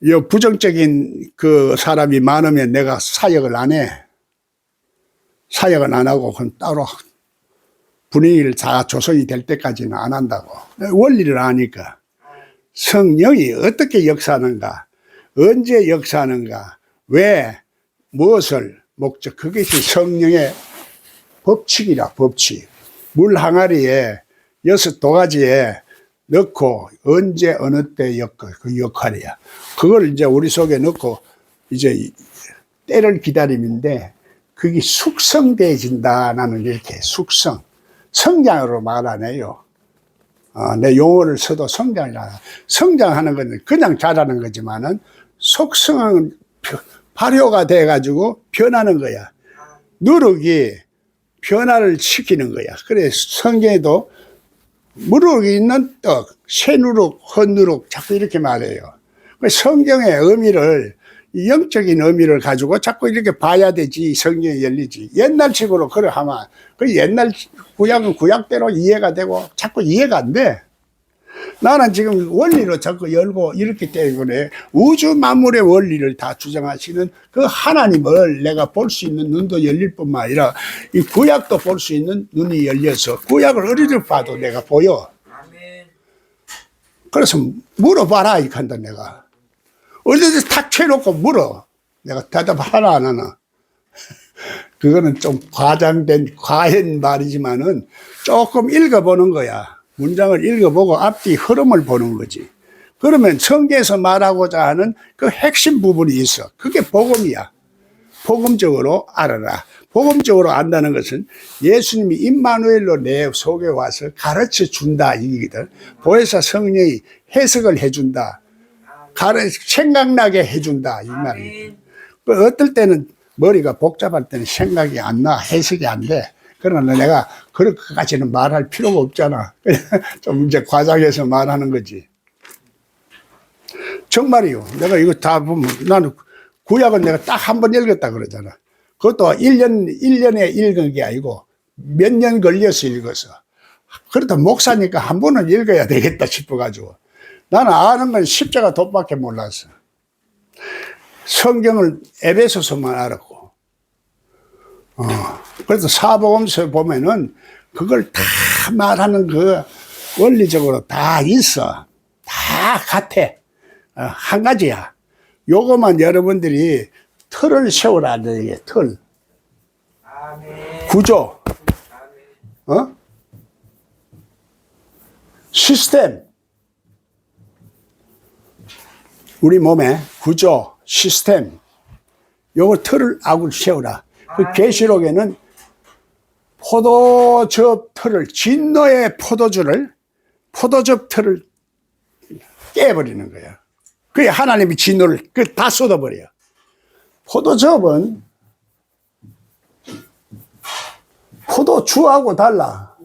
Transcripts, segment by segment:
이 부정적인 그 사람이 많으면 내가 사역을 안 해. 사역은 안 하고 그건 따로 분위기를 다 조성이 될 때까지는 안 한다고. 원리를 아니까. 성령이 어떻게 역사하는가, 언제 역사하는가, 왜, 무엇을 목적, 그것이 성령의 법칙이라, 법칙. 물 항아리에 여섯 도가지에 넣고 언제 어느 때 역할, 그 역할이야. 그걸 이제 우리 속에 넣고 이제 이- 때를 기다림인데 그게 숙성돼진다. 나는 이렇게 숙성. 성장으로 말 안 해요. 어, 내 용어를 써도 성장이라. 성장하는 건 그냥 자라는 거지만은 속성은 벼- 발효가 돼가지고 변하는 거야. 누룩이 변화를 시키는 거야. 그래 성경에도 무룩이 있는 떡, 새누룩, 헛누룩 자꾸 이렇게 말해요. 그 성경의 의미를 이 영적인 의미를 가지고 자꾸 이렇게 봐야 되지 성경이 열리지 옛날식으로 그래 하면 그 옛날 구약은 구약대로 이해가 되고 자꾸 이해가 안 돼. 나는 지금 원리로 자꾸 열고 이렇기 때문에 우주 만물의 원리를 다 주장하시는 그 하나님을 내가 볼 수 있는 눈도 열릴 뿐만 아니라 이 구약도 볼 수 있는 눈이 열려서 구약을 어디를 봐도 내가 보여. 그래서 물어봐라 이 간다 내가. 어디서 탁 쳐놓고 물어. 내가 대답 하나 안 하나. 그거는 좀 과장된 과한 말이지만은 조금 읽어보는 거야. 문장을 읽어보고 앞뒤 흐름을 보는 거지. 그러면 성경에서 말하고자 하는 그 핵심 부분이 있어. 그게 복음이야. 복음적으로 알아라. 복음적으로 안다는 것은 예수님이 임마누엘로 내 속에 와서 가르쳐 준다 이거든. 보혜사 성령이 해석을 해준다. 가르 생각나게 해준다 이. 아멘. 그 어떨 때는 머리가 복잡할 때는 생각이 안 나, 해석이 안 돼. 그러나 내가 그렇게까지는 말할 필요가 없잖아. 좀 이제 과장해서 말하는 거지. 정말이요. 내가 이거 다 보면 나는 구약은 내가 딱 한 번 읽었다 그러잖아. 그것도 1년, 1년에 읽은 게 아니고 몇 년 걸려서 읽어서. 그렇다 목사니까 한 번은 읽어야 되겠다 싶어가지고. 나는 아는 건 십자가 돛밖에 몰랐어. 성경을 에베소서만 알았고. 어, 그래서 사복음서 보면은 그걸 다 말하는 그 원리적으로 다 있어. 다 같아. 어, 한 가지야. 요거만 여러분들이 틀을 세우라, 이게 틀. 구조, 어? 시스템. 우리 몸의 구조, 시스템. 요거 틀을 아구 세우라. 그 계시록에는 포도즙 틀을, 진노의 포도주를, 포도즙 틀을 깨버리는 거야. 그게 하나님이 진노를 그 다 쏟아버려. 포도즙은 포도주하고 달라.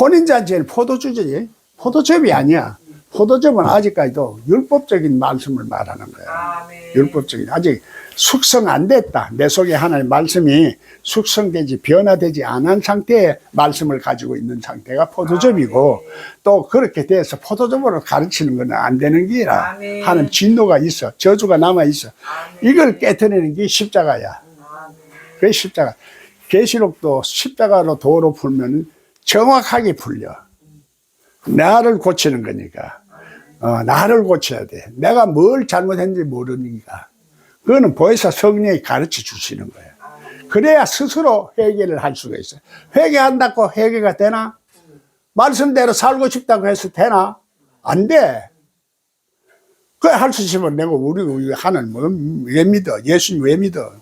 혼인잔치는 포도주지. 포도즙이 아니야. 포도즙은 아직까지도 율법적인 말씀을 말하는 거야. 아멘. 율법적인. 아직 숙성 안 됐다. 내 속에 하나의 말씀이 숙성되지, 변화되지 않은 상태의 말씀을 가지고 있는 상태가 포도즙이고 또 그렇게 돼서 포도즙으로 가르치는 건 안 되는 게라. 아멘. 하나님 진노가 있어. 저주가 남아 있어. 이걸 깨트리는 게 십자가야. 그게 십자가. 계시록도 십자가로 도로 풀면 정확하게 풀려. 나를 고치는 거니까. 어, 나를 고쳐야 돼. 내가 뭘 잘못했는지 모르니까. 그거는 보혜사 성령이 가르쳐 주시는 거예요. 그래야 스스로 회개를 할 수가 있어요. 회개한다고 회개가 되나? 말씀대로 살고 싶다고 해서 되나? 안 돼. 그할수 있으면 내가 우리, 우리 하는 뭐, 왜 믿어? 예수님 왜 믿어?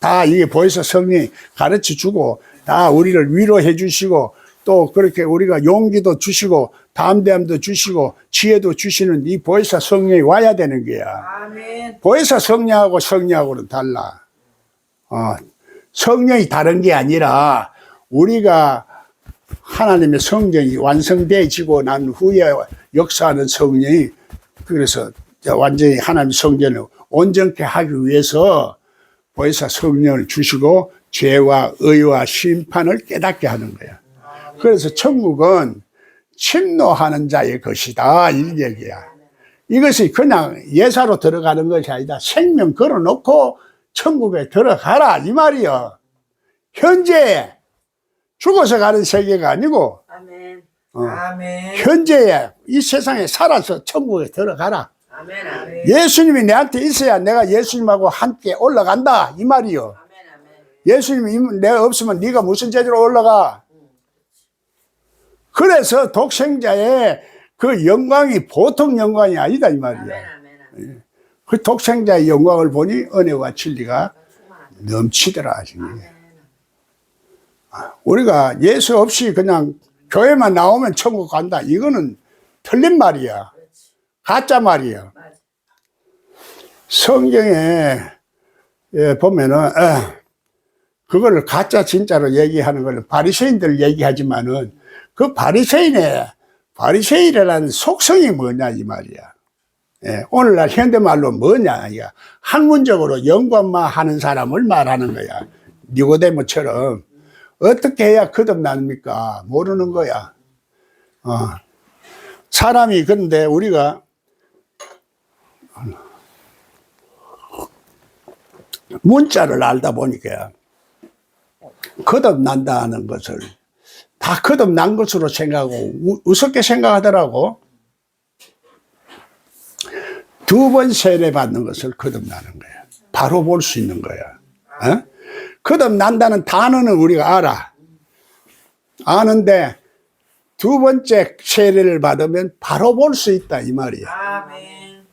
다 이게 보혜사 성령이 가르쳐 주고, 다 우리를 위로해 주시고, 또 그렇게 우리가 용기도 주시고, 담대함도 주시고, 지혜도 주시는 이 보혜사 성령이 와야 되는 거야. 아멘. 보혜사 성령하고 성령하고는 달라. 어, 성령이 다른 게 아니라 우리가 하나님의 성경이 완성되어지고 난 후에 역사하는 성령이 그래서 완전히 하나님 성전을 온전케 하기 위해서 보혜사 성령을 주시고 죄와 의와 심판을 깨닫게 하는 거야. 그래서 천국은 침노하는 자의 것이다. 이 얘기야. 이것이 그냥 예사로 들어가는 것이 아니다. 생명 걸어놓고 천국에 들어가라. 이 말이요. 현재 죽어서 가는 세계가 아니고, 아멘. 어. 아멘. 현재에 이 세상에 살아서 천국에 들어가라. 아멘. 아멘. 예수님이 내한테 있어야 내가 예수님하고 함께 올라간다. 이 말이요. 아멘. 아멘. 예수님이 내가 없으면 네가 무슨 제대로 올라가? 그래서 독생자의 그 영광이 보통 영광이 아니다 이. 말이야. 아멘. 그 독생자의 영광을 보니 은혜와 진리가. 넘치더라. 지금. 우리가 예수 없이 그냥 교회만 나오면 천국 간다. 이거는 틀린 말이야. 가짜 말이야. 성경에 예, 보면은 에, 그거를 가짜 진짜로 얘기하는 걸 바리새인들 얘기하지만은 그 바리새인의 바리새인이라는 속성이 뭐냐 이 말이야. 예, 오늘날 현대말로 뭐냐 이야 학문적으로 연관만 하는 사람을 말하는 거야. 니고데모처럼 어떻게 해야 거듭납니까? 모르는 거야. 어. 사람이 그런데 우리가 문자를 알다 보니까 거듭난다는 것을 다 거듭난 것으로 생각하고 우- 우습게 생각하더라고. 두 번 세례 받는 것을 거듭나는 거야. 바로 볼 수 있는 거야. 어? 거듭난다는 단어는 우리가 알아. 아는데 두 번째 세례를 받으면 바로 볼 수 있다 이 말이야. 아멘.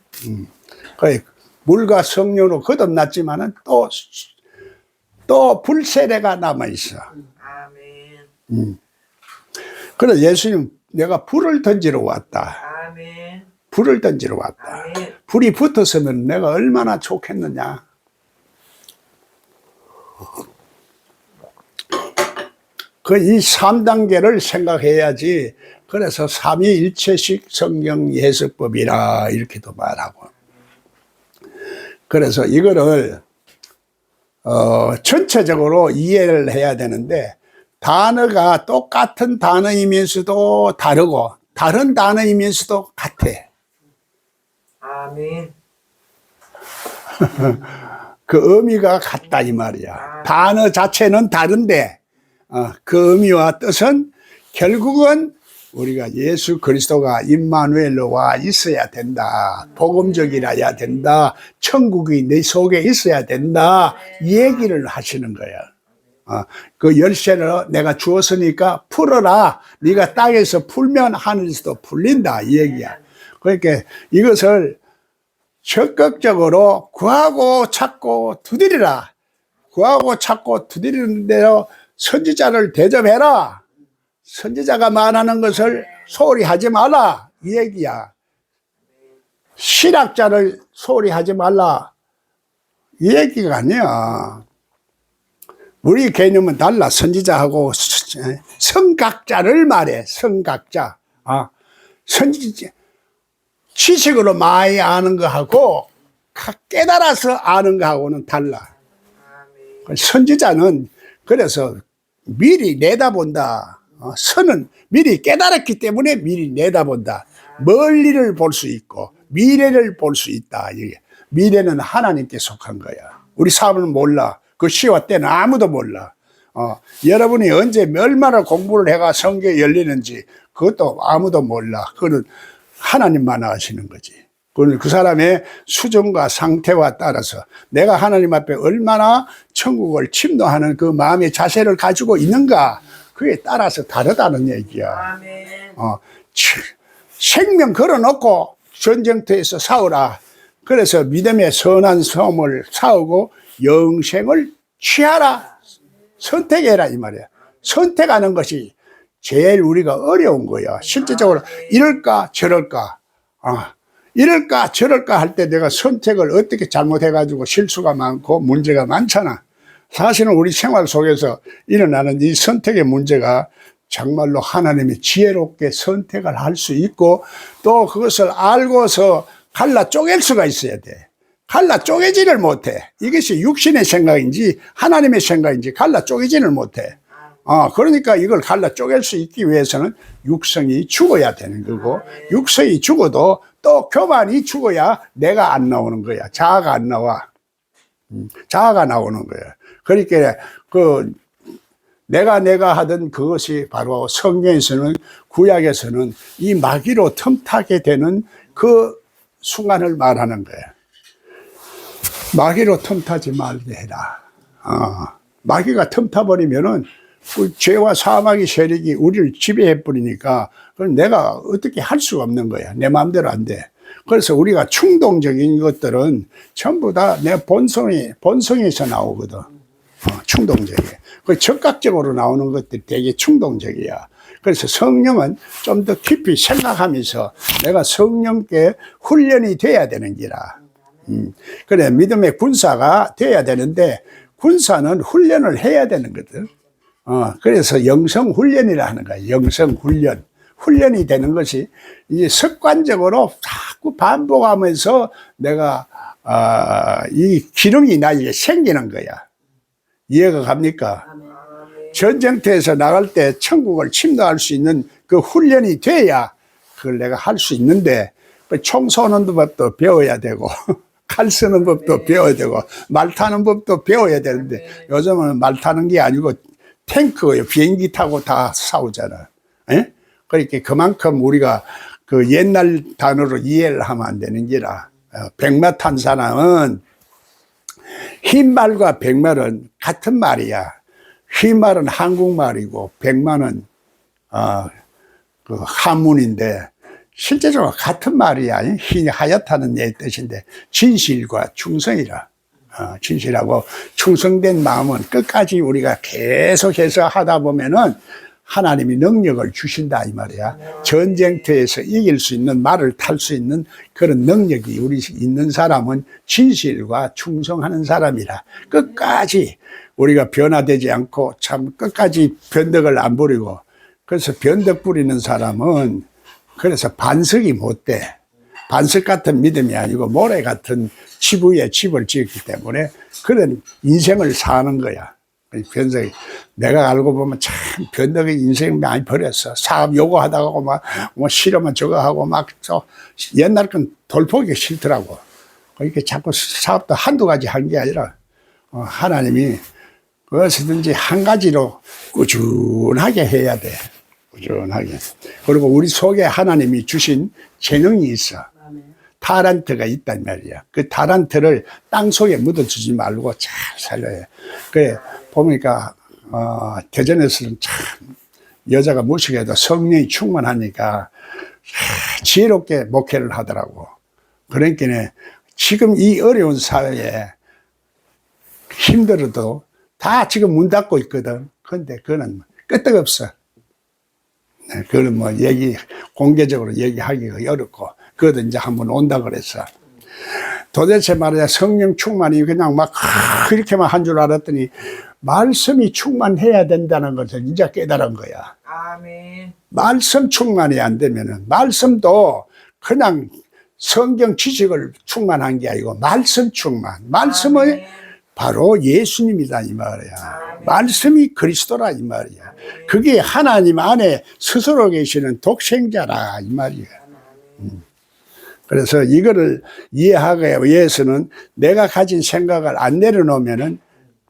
그 물과 성령으로 거듭났지만은 또, 또 불세례가 남아 있어. 아멘. 그래서 예수님, 내가 불을 던지러 왔다. 아멘. 불을 던지러 왔다. 아멘. 불이 붙었으면 내가 얼마나 좋겠느냐. 그 이 3단계를 생각해야지. 그래서 삼위일체식 성경 예수법이라 이렇게도 말하고. 그래서 이거를 어, 전체적으로 이해를 해야 되는데 단어가 똑같은 단어이면서도 다르고 다른 단어이면서도 같아. 아멘. 그 의미가 같다 이 말이야. 단어 자체는 다른데 어, 그 의미와 뜻은 결국은 우리가 예수 그리스도가 임마누엘로 와 있어야 된다. 복음적이라야 된다. 천국이 내 속에 있어야 된다. 이 얘기를 하시는 거야. 어, 그 열쇠를 내가 주었으니까 풀어라. 네가 땅에서 풀면 하늘에서도 풀린다. 이 얘기야. 그러니까 이것을 적극적으로 구하고 찾고 두드리라. 구하고 찾고 두드리는 대로 선지자를 대접해라. 선지자가 말하는 것을 소홀히 하지 말라. 이 얘기야. 신학자를 소홀히 하지 말라. 이 얘기가 아니야. 우리 개념은 달라. 선지자하고 스- 성각자를 말해. 성각자. 아, 선지자. 지식으로 많이 아는 거하고 가- 깨달아서 아는 거하고는 달라. 선지자는 그래서 미리 내다본다. 어, 선은 미리 깨달았기 때문에 미리 내다본다. 멀리를 볼 수 있고 미래를 볼 수 있다. 미래는 하나님께 속한 거야. 우리 삶은 몰라. 그 시와 때는 아무도 몰라. 어, 여러분이 언제 얼마나 공부를 해가 성경이 열리는지 그것도 아무도 몰라. 그거는 하나님만 아시는 거지. 그건 그 사람의 수준과 상태와 따라서 내가 하나님 앞에 얼마나 천국을 침노하는 그 마음의 자세를 가지고 있는가 그에 따라서 다르다는 얘기야. 어, 치- 생명 걸어놓고 전쟁터에서 싸우라. 그래서 믿음의 선한 섬을 싸우고 영생을 취하라. 선택해라 이 말이야. 선택하는 것이 제일 우리가 어려운 거야. 실제적으로 이럴까 저럴까. 아, 이럴까 저럴까 할 때 내가 선택을 어떻게 잘못해가지고 실수가 많고 문제가 많잖아. 사실은 우리 생활 속에서 일어나는 이 선택의 문제가 정말로 하나님이 지혜롭게 선택을 할 수 있고 또 그것을 알고서 갈라 쪼갤 수가 있어야 돼. 갈라 쪼개지를 못해. 이것이 육신의 생각인지 하나님의 생각인지 갈라 쪼개지를 못해. 어, 그러니까 이걸 갈라 쪼갤 수 있기 위해서는 육성이 죽어야 되는 거고, 육성이 죽어도 또 교만이 죽어야 내가 안 나오는 거야. 자아가 안 나와. 음, 자아가 나오는 거야. 그러니까 그 내가 내가 하던 그것이 바로 성경에서는 구약에서는 이 마귀로 틈타게 되는 그 순간을 말하는 거예요. 마귀로 틈타지 말게 해라. 어, 마귀가 틈타버리면은 그 죄와 사망의 세력이 우리를 지배해 버리니까 그건 내가 어떻게 할 수가 없는 거야. 내 마음대로 안 돼. 그래서 우리가 충동적인 것들은 전부 다 내 본성이, 본성에서 나오거든. 어, 충동적이야. 그 적극적으로 나오는 것들이 되게 충동적이야. 그래서 성령은 좀 더 깊이 생각하면서 내가 성령께 훈련이 돼야 되는 기라. 음. 그래, 믿음의 군사가 돼야 되는데, 군사는 훈련을 해야 되는 거든. 어, 그래서 영성 훈련이라 하는 거야. 영성 훈련. 훈련이 되는 것이 이제 습관적으로 자꾸 반복하면서 내가, 아, 이 기능이 나에게 생기는 거야. 이해가 갑니까? 전쟁터에서 나갈 때 천국을 침노할 수 있는 그 훈련이 돼야 그걸 내가 할 수 있는데 그총 쏘는 법도 배워야 되고 칼 쓰는 법도 배워야 되고 말 타는 법도 배워야 되는데 요즘은 말 타는 게 아니고 탱크예요. 비행기 타고 다 싸우잖아. 예? 그러니까 그만큼 우리가 그 옛날 단어로 이해를 하면 안 되는. 어, 백마 탄 사람은 흰말과 백말은 같은 말이야. 흰말은 한국말이고 백말은 어, 그 한문인데 실제적으로 같은 말이야. 흰 하얗다는 예 뜻인데 진실과 충성이라. 어, 진실하고 충성된 마음은 끝까지 우리가 계속해서 하다 보면은 하나님이 능력을 주신다 이 말이야. 전쟁터에서 이길 수 있는 말을 탈 수 있는 그런 능력이 우리 있는 사람은 진실과 충성하는 사람이라. 끝까지 우리가 변화되지 않고 참 끝까지 변덕을 안 부리고 그래서 변덕 부리는 사람은 그래서 반석이 못 돼. 반석 같은 믿음이 아니고 모래 같은 치부에 집을 지었기 때문에 그런 인생을 사는 거야. 변덕이. 내가 알고 보면 참 변덕의 인생 많이 버렸어. 사업 요구하다가 막, 뭐 싫으면 저거 하고 막, 저, 옛날 건 돌보기 싫더라고. 그러니까 자꾸 사업도 한두 가지 한 게 아니라, 어, 하나님이 무엇이든지 한 가지로 꾸준하게 해야 돼. 꾸준하게. 그리고 우리 속에 하나님이 주신 재능이 있어. 타란트가 있단 말이야. 그 타란트를 땅 속에 묻어주지 말고 잘 살려야 해. 그래, 보니까, 어, 대전에서는 참, 여자가 무식해도 성령이 충만하니까, 참 지혜롭게 목회를 하더라고. 그러니까, 지금 이 어려운 사회에 힘들어도 다 지금 문 닫고 있거든. 근데 그거는 끄떡없어. 네, 그거는 뭐 얘기, 공개적으로 얘기하기가 어렵고, 그것도 이제 한번 온다 그랬어. 도대체 말이야, 성령 충만이 그냥 막, 그렇게만 한 줄 알았더니, 말씀이 충만해야 된다는 것을 이제 깨달은 거야. 아멘. 말씀 충만이 안 되면은, 말씀도 그냥 성경 지식을 충만한 게 아니고, 말씀 충만. 말씀을 아멘. 바로 예수님이다 이 말이야. 말씀이 그리스도라 이 말이야. 그게 하나님 안에 스스로 계시는 독생자라 이 말이야. 음. 그래서 이거를 이해하기 위해서는 내가 가진 생각을 안 내려놓으면은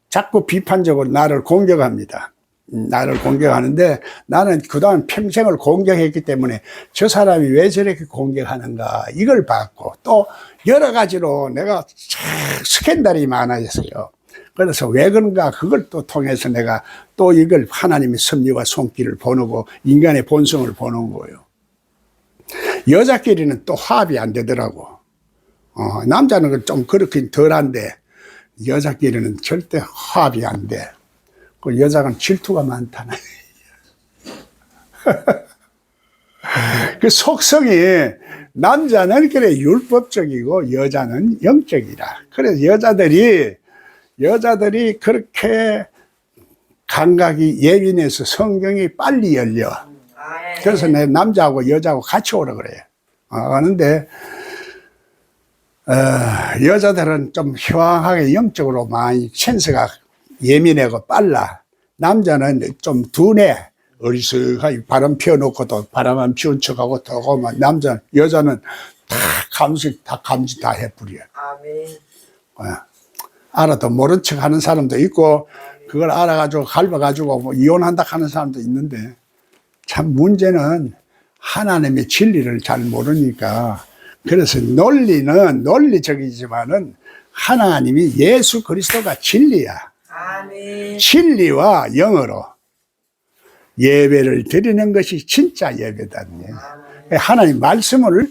자꾸 비판적으로 나를 공격합니다. 음, 나를 공격하는데 나는 그동안 평생을 공격했기 때문에 저 사람이 왜 저렇게 공격하는가 이걸 봤고 또 여러 가지로 내가 참 스캔들이 많아졌어요. 그래서 왜 그런가 그걸 또 통해서 내가 또 이걸 하나님의 섭리와 손길을 보는고 인간의 본성을 보는 거예요. 여자끼리는 또 화합이 안 되더라고. 어, 남자는 좀 그렇긴 덜한데 여자끼리는 절대 화합이 안 돼. 그 여자는 질투가 많다네. 그 속성이 남자는 그래 율법적이고 여자는 영적이라. 그래서 여자들이 여자들이 그렇게 감각이 예민해서 성경이 빨리 열려. 그래서 내 남자하고 여자하고 같이 오라 그래요. 어, 하는데, 어, 여자들은 좀 희황하게 영적으로 많이 센스가 예민하고 빨라. 남자는 좀 둔해. 어리석하게 바람 피워놓고도 바람만 피운 척하고 더고만 남자 여자는 다 감시 다 감지 다 해버려. 아멘. 어. 알아도 모른 척 하는 사람도 있고 그걸 알아가지고 갈봐가지고 뭐 이혼한다 하는 사람도 있는데 참 문제는 하나님의 진리를 잘 모르니까 그래서 논리는 논리적이지만은 하나님이 예수 그리스도가 진리야. 아멘. 진리와 영어로 예배를 드리는 것이 진짜 예배다는 얘기. 하나님 말씀을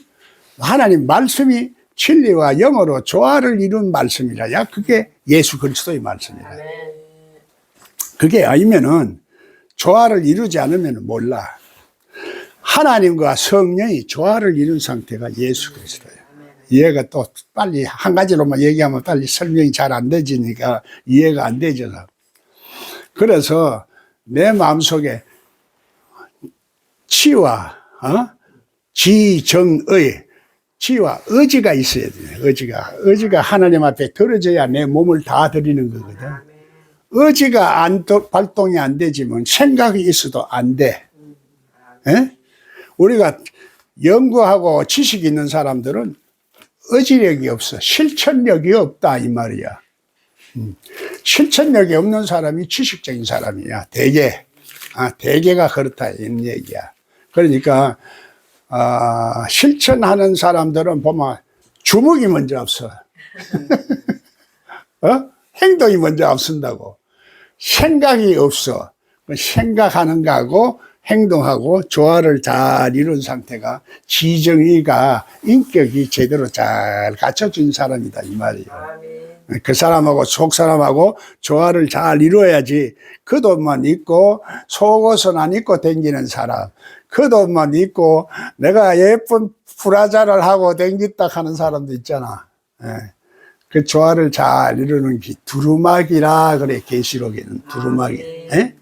하나님 말씀이 진리와 영어로 조화를 이룬 말씀이라. 야 그게 예수 그리스도의 말씀이라. 그게 아니면은 조화를 이루지 않으면 몰라. 하나님과 성령이 조화를 이룬 상태가 예수 그리스도예요. 이해가 또 빨리 한 가지로만 얘기하면 빨리 설명이 잘 안 되지니까 이해가 안 되져서. 그래서 내 마음속에 치와 어? 지정의 지와 의지가 있어야 돼. 의지가 의지가 하나님 앞에 들어져야 내 몸을 다 드리는 거거든. 의지가 안 도- 발동이 안 되지만 생각이 있어도 안 돼. 예? 우리가 연구하고 지식이 있는 사람들은 의지력이 없어. 실천력이 없다 이 말이야. 음. 실천력이 없는 사람이 지식적인 사람이야. 대개. 아, 대개가 그렇다 이런 얘기야. 그러니까 아, 실천하는 사람들은 보면 주먹이 먼저 없어. 어? 행동이 먼저 앞선다고. 생각이 없어. 그 생각하는 거하고 행동하고 조화를 잘 이룬 상태가 지정이가 인격이 제대로 잘 갖춰진 사람이다 이 말이에요. 그 사람하고 속 사람하고 조화를 잘 이루어야지 그 돈만 있고 속옷은 안 입고 댕기는 사람 그 돈만 있고 내가 예쁜 브라자를 하고 댕겼다 하는 사람도 있잖아 예. 그 조화를 잘 이루는 게 두루마기라 그래 계시록에는 두루마기 예?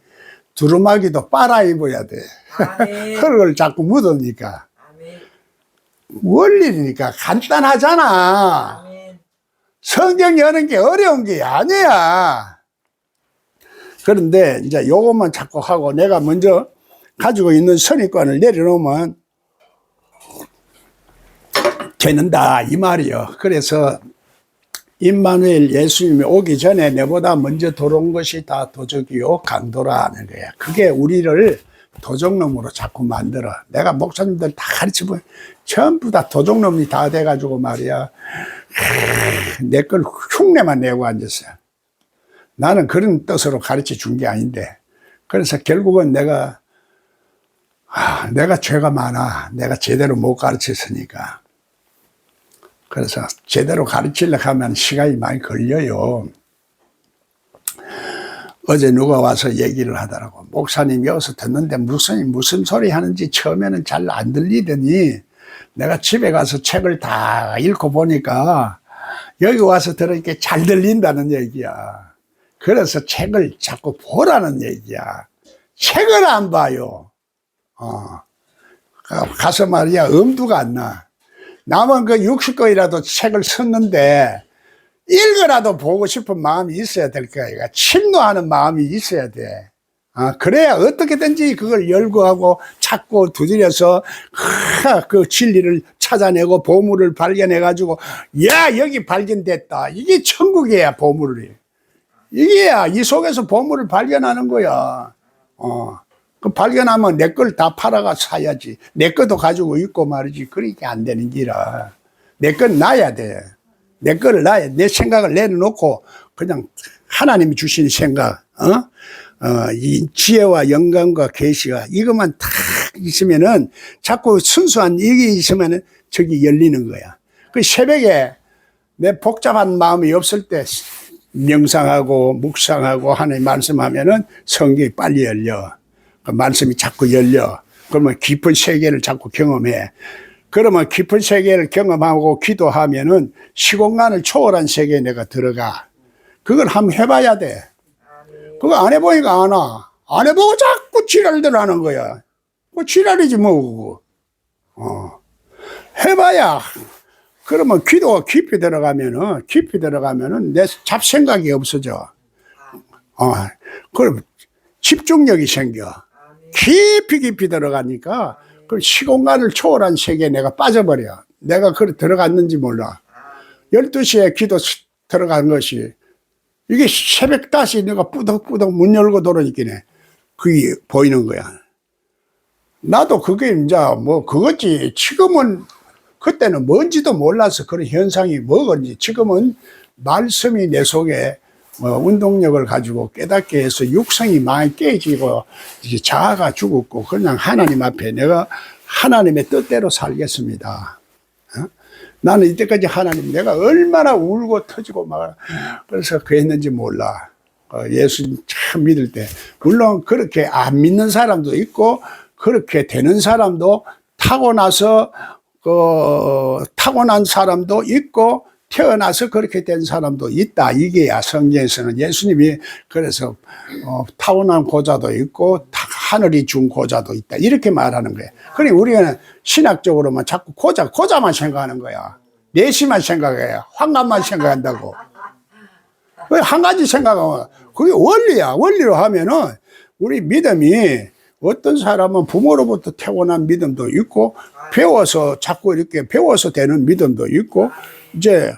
두루마기도 빨아 입어야 돼 아멘. 흙을 자꾸 묻으니까. 원리니까 간단하잖아. 성경 여는 게 어려운 게 아니야. 그런데 이제 요것만 자꾸 하고 내가 먼저 가지고 있는 선입관을 내려놓으면 되는다 이 말이요. 그래서 임마누엘 예수님이 오기 전에 내보다 먼저 돌아온 것이 다 도적이요 강도라 하는 거야. 그게 우리를 도적놈으로 자꾸 만들어. 내가 목사님들 다 가르치면 전부 다 도적놈이 다 돼가지고 말이야. 내 걸 흉내만 내고 앉았어요. 나는 그런 뜻으로 가르쳐 준 게 아닌데. 그래서 결국은 내가, 아, 내가 죄가 많아. 내가 제대로 못 가르쳤으니까. 그래서 제대로 가르치려고 하면 시간이 많이 걸려요. 어제 누가 와서 얘기를 하더라고. 목사님이 여기서 듣는데 무슨, 무슨 소리 하는지 처음에는 잘 안 들리더니 내가 집에 가서 책을 다 읽고 보니까 여기 와서 들으니까 잘 들린다는 얘기야. 그래서 책을 자꾸 보라는 얘기야. 책을 안 봐요. 어. 가서 말이야, 엄두가 안 나. 남은 그 60권이라도 책을 썼는데, 읽어라도 보고 싶은 마음이 있어야 될 거야. 침노하는 마음이 있어야 돼. 아, 그래야 어떻게든지 그걸 열거하고 찾고 두드려서 하, 그 진리를 찾아내고 보물을 발견해 가지고 야 여기 발견됐다. 이게 천국이야 보물이. 이게야 이 속에서 보물을 발견하는 거야. 어. 그 발견하면 내 걸 다 팔아가 사야지. 내 것도 가지고 있고 말이지. 그러니까 안 되는 기라. 내 건 놔야 돼. 내 거를 놔야 내 생각을 내려놓고 그냥 하나님이 주신 생각, 어? 어, 이 지혜와 영감과 계시가 이것만 탁 있으면은 자꾸 순수한 이게 있으면은 저기 열리는 거야. 그 새벽에 내 복잡한 마음이 없을 때 명상하고 묵상하고 하나님 말씀하면은 성경이 빨리 열려. 그 말씀이 자꾸 열려. 그러면 깊은 세계를 자꾸 경험해. 그러면 깊은 세계를 경험하고 기도하면은 시공간을 초월한 세계에 내가 들어가. 그걸 한번 해봐야 돼. 그거 안 해보니까 안 와. 안 해보고 자꾸 지랄들 하는 거야. 뭐 지랄이지 뭐, 그거. 어. 해봐야. 그러면 기도가 깊이 들어가면은, 깊이 들어가면은 내 잡생각이 없어져. 어. 그럼 집중력이 생겨. 깊이 깊이 들어가니까 그 시공간을 초월한 세계에 내가 빠져버려. 내가 그래 들어갔는지 몰라. 12시에 기도 시- 들어간 것이 이게 새벽 다시 내가 뿌덕뿌덕 문 열고 들어오니까 그게 보이는 거야. 나도 그게 이제 뭐 그거지. 지금은 그때는 뭔지도 몰라서 그런 현상이 뭐건지 지금은 말씀이 내 속에 뭐 운동력을 가지고 깨닫게 해서 육성이 많이 깨지고 자아가 죽었고 그냥 하나님 앞에 내가 하나님의 뜻대로 살겠습니다. 어? 나는 이때까지 하나님 내가 얼마나 울고 터지고 막 그래서 그랬는지 몰라. 어, 예수님 참 믿을 때 물론 그렇게 안 믿는 사람도 있고 그렇게 되는 사람도 타고 나서 그 타고난 사람도 있고 태어나서 그렇게 된 사람도 있다. 이게야 성경에서는 예수님이 그래서 어, 타고난 고자도 있고 타- 하늘이 준 고자도 있다. 이렇게 말하는 거예요. 그러니 우리는 신학적으로만 자꾸 고자, 고자만 생각하는 거야. 내시만 생각해요. 환갑만 생각한다고. 그한 가지 생각하면 그게 원리야. 원리로 하면은 우리 믿음이 어떤 사람은 부모로부터 태어난 믿음도 있고 배워서 자꾸 이렇게 배워서 되는 믿음도 있고 이제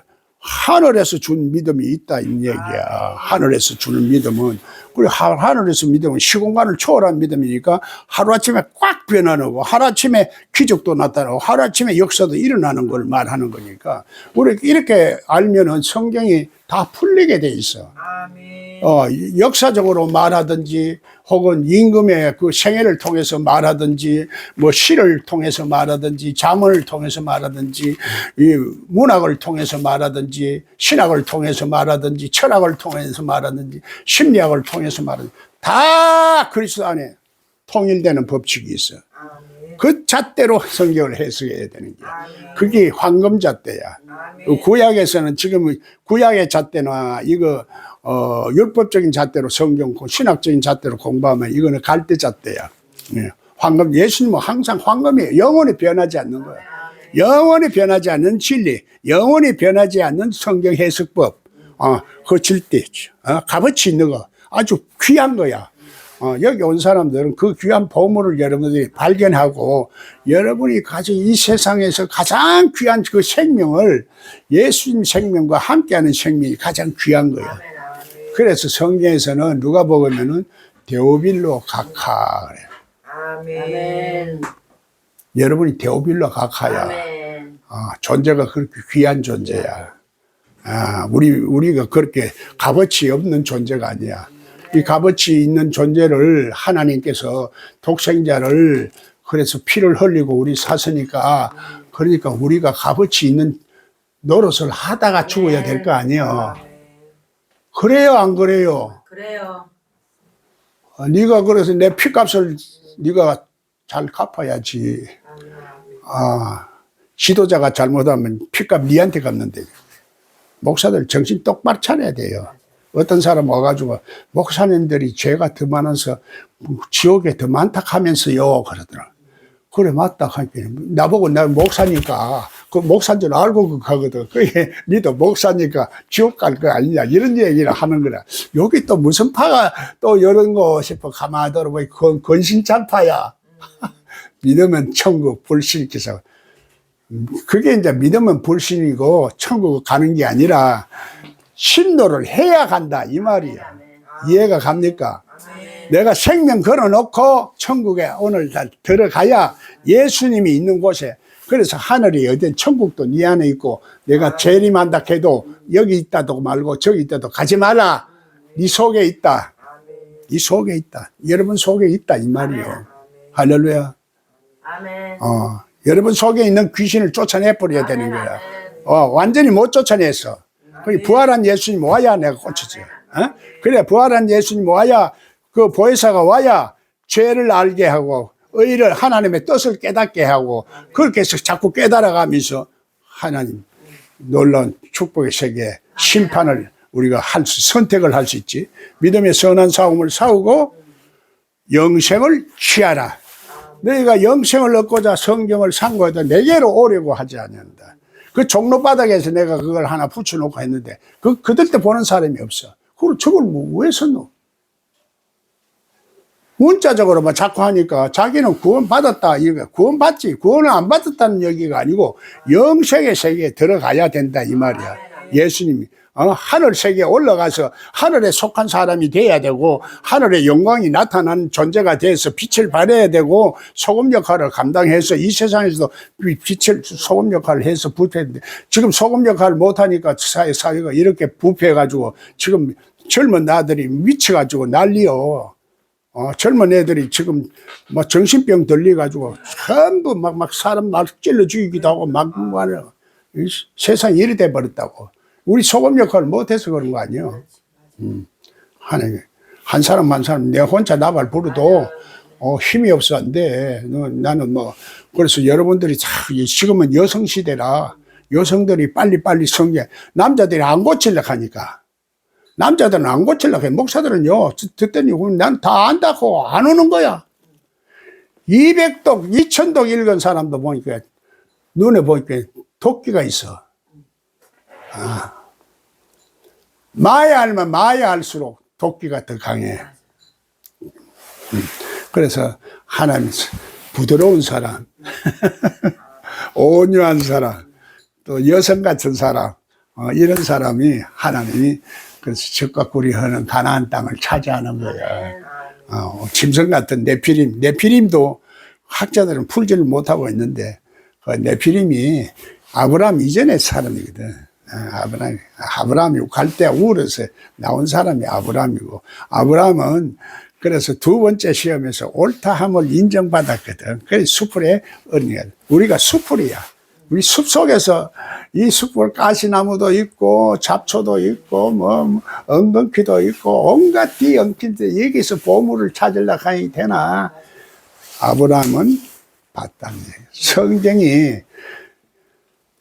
하늘에서 준 믿음이 있다 이 얘기야. 하늘에서 주는 믿음은 그리고 하- 하늘에서 믿음은 시공간을 초월한 믿음이니까 하루아침에 꽉 변하고 하루아침에 기적도 나타나고 하루아침에 역사도 일어나는 걸 말하는 거니까 우리 이렇게 알면은 성경이 다 풀리게 돼 있어. 어, 역사적으로 말하든지 혹은 임금의 그 생애를 통해서 말하든지 뭐 시를 통해서 말하든지 자문을 통해서 말하든지 이 문학을 통해서 말하든지 신학을 통해서 말하든지 철학을 통해서 말하든지 심리학을 통해서 말하든지 다 그리스도 안에 통일되는 법칙이 있어. 그 잣대로 성경을 해석해야 되는 게. 아멘. 그게 황금 잣대야. 아멘. 구약에서는 지금 구약의 잣대나 이거 어 율법적인 잣대로 성경 고- 신학적인 잣대로 공부하면 이거는 갈대 잣대야. 예. 황금 예수님은 항상 황금이에요. 영원히 변하지 않는 거예요. 영원히 변하지 않는 진리, 영원히 변하지 않는 성경 해석법, 어, 그 질대, 어, 값어치 있는 거, 아주 귀한 거야. 어, 여기 온 사람들은 그 귀한 보물을 여러분들이 발견하고 여러분이 가진 이 세상에서 가장 귀한 그 생명을 예수님 생명과 함께하는 생명이 가장 귀한 거예요. 그래서 성경에서는 누가 보면은 데오빌로 각하 그래요. 아멘. 여러분이 데오빌로 각하야. 아멘. 아, 존재가 그렇게 귀한 존재야. 아, 우리, 우리가 그렇게 값어치 없는 존재가 아니야. 이 값어치 있는 존재를 하나님께서 독생자를 그래서 피를 흘리고 우리 샀으니까 그러니까 우리가 값어치 있는 노릇을 하다가 죽어야 될 거 아니에요. 그래요, 안 그래요? 그래요. 아, 네가 그래서 내 피값을 네가 잘 갚아야지. 아멘. 아, 지도자가 잘못하면 피값 니한테 갚는데. 목사들 정신 똑바로 차려야 돼요. 어떤 사람 와가지고 목사님들이 죄가 더 많아서 지옥에 더 많다 하면서요 그러더라. 그래 맞다 하니까 나보고 나 목사니까 그 목사인 줄 알고 그 가거든. 그게 니도 목사니까 지옥 갈 거 아니냐 이런 얘기를 하는 거라. 여기 또 무슨 파가 또 이런 거 싶어 가만히 들어보니 그건 건신찬파야. 믿으면 천국 불신께서 그게 이제 믿으면 불신이고 천국 가는 게 아니라 신도를 해야 간다 이 말이야. 이해가 갑니까? 내가 생명 걸어놓고 천국에 오늘 다 들어가야 예수님이 있는 곳에 그래서 하늘이 어딘 천국도 네 안에 있고 내가 재림한다 해도 여기 있다도 말고 저기 있다도 가지 마라. 네 속에 있다. 네 속에 있다. 여러분 속에 있다 이 말이요. 할렐루야. 어, 여러분 속에 있는 귀신을 쫓아내 버려야 되는 거야. 어, 완전히 못 쫓아냈 어. 그 부활한 예수님 와야 내가 꽂혔지. 어? 그래, 부활한 예수님 와야 그 보혜사가 와야 죄를 알게 하고 의를 하나님의 뜻을 깨닫게 하고 그렇게 해서 자꾸 깨달아가면서 하나님 놀라운 축복의 세계 심판을 우리가 할 수, 선택을 할 수 있지. 믿음의 선한 싸움을 싸우고 영생을 취하라. 너희가 영생을 얻고자 성경을 상고해도 내게로 오려고 하지 않는다. 그 종로 바닥에서 내가 그걸 하나 붙여놓고 했는데 그 그들 때 보는 사람이 없어. 그걸 저걸 뭐왜 썼노? 문자적으로만 자꾸 하니까 자기는 구원 받았다. 이거 구원 받지. 구원을 안 받았다는 얘기가 아니고 영생의 세계에 들어가야 된다. 이 말이야. 예수님이. 어, 하늘 세계에 올라가서 하늘에 속한 사람이 돼야 되고 하늘의 영광이 나타나는 존재가 돼서 빛을 발해야 되고 소금 역할을 감당해서 이 세상에서도 비- 빛을 소금 역할을 해서 부패했는데 지금 소금 역할을 못하니까 사회, 사회가 이렇게 부패해가지고 지금 젊은 나들이 미쳐가지고 난리요. 어, 젊은 애들이 지금 뭐 정신병 들려가지고 전부 막, 막 사람 막 찔러 죽이기도 하고 막. 이 세상이 이리 돼버렸다고. 우리 소금 역할을 못해서 그런 거 아니에요. 음. 한 사람 한 사람 내 혼자 나발 부르도 어, 힘이 없어 안 돼. 너, 나는 뭐, 그래서 여러분들이 자, 이 지금은 여성 시대라 여성들이 빨리빨리 성계, 남자들이 안 고치려고 하니까. 남자들은 안 고치려고 해. 목사들은요, 듣- 듣더니 난 다 안다고 안 오는 거야. 200독, 2000독 읽은 사람도 보니까 눈에 보니까 도끼가 있어. 아. 마야 알면 마야 알수록 도끼가 더 강해. 음. 그래서 하나님 부드러운 사람, 온유한 사람, 또 여성 같은 사람, 어, 이런 사람이 하나님이 그래서 적과 꿀이 하는 가나안 땅을 차지하는 거야. 어, 짐승 같은 네피림, 네피림도 학자들은 풀지를 못하고 있는데 그 네피림이 아브라함 이전의 사람이거든. 어, 아브라함, 아브라함이 갈대 우르에서 나온 사람이 아브라함이고 아브라함은 그래서 두 번째 시험에서 옳다함을 인정받았거든. 그래서 수풀의 언니가 우리가 수풀이야. 우리 숲 속에서 이 숲을 가시나무도 있고 잡초도 있고 뭐 엉겅퀴도 있고 온갖 뒤엉킨데 여기서 보물을 찾으려고 하니 되나 아브라함은 봤다네 성경이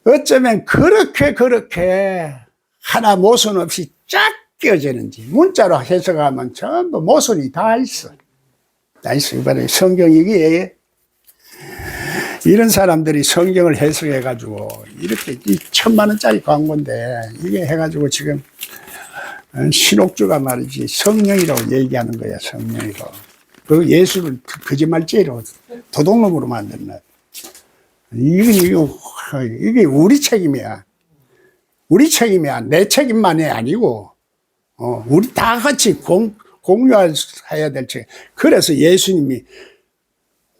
어쩌면 그렇게 그렇게 하나 모순 없이 쫙 끼어지는지 문자로 해석하면 전부 모순이 다 있어. 다 있어. 이번에 성경이기에 이런 사람들이 성경을 해석해 가지고 이렇게 이 천만 원짜리 광고인데 이게 해 가지고 지금 어, 신옥주가 말이지 성령이라고 얘기하는 거야 성령이라고. 그 예수를 그- 거짓말죄로 도둑놈으로 만들나 이게, 이게, 우리 책임이야 우리 책임이야 내 책임만이 아니고 어, 우리 다 같이 공, 공유해야 될 책임 그래서 예수님이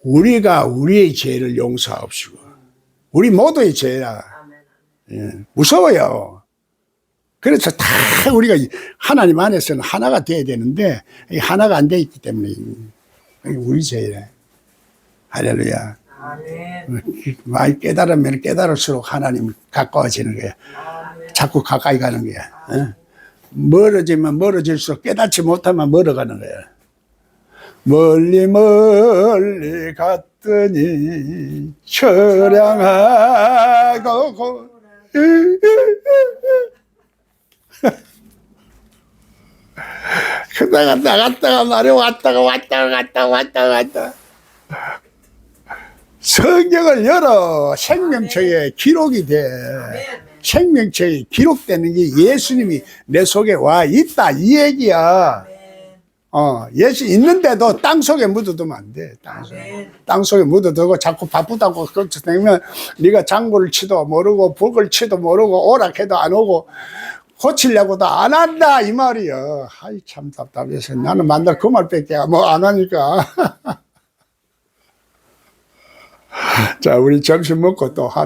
우리가 우리의 죄를 용서하옵시고 우리 모두의 죄라 예, 무서워요. 그래서 다 우리가 하나님 안에서는 하나가 돼야 되는데 이 하나가 안 돼 있기 때문에 우리 죄래. 할렐루야. 많이 깨달으면 깨달을수록 하나님 가까워지는 거야. 자꾸 가까이 가는 거야. 어? 멀어지면 멀어질수록 깨닫지 못하면 멀어가는 거야. 멀리 멀리 갔더니 처량하고 고- 그다가 나갔다가 말이 왔다가 왔다가 갔다가 왔다가 갔다 성경을 열어 생명책에 기록이 돼 생명책에 기록되는 게 예수님이 내 속에 와 있다 이 얘기야 어, 예수 있는데도 땅 속에 묻어두면 안 돼. 땅 속에. 땅 속에 묻어두고 자꾸 바쁘다고 그렇게 되면 네가 장구를 치도 모르고 북을 치도 모르고 오락해도 안 오고 고치려고도 안 한다 이 말이야. 아이 참 답답해서 나는 만날 그 말밖에 뭐 안 하니까. 자, 우리 점심 먹고 또 하.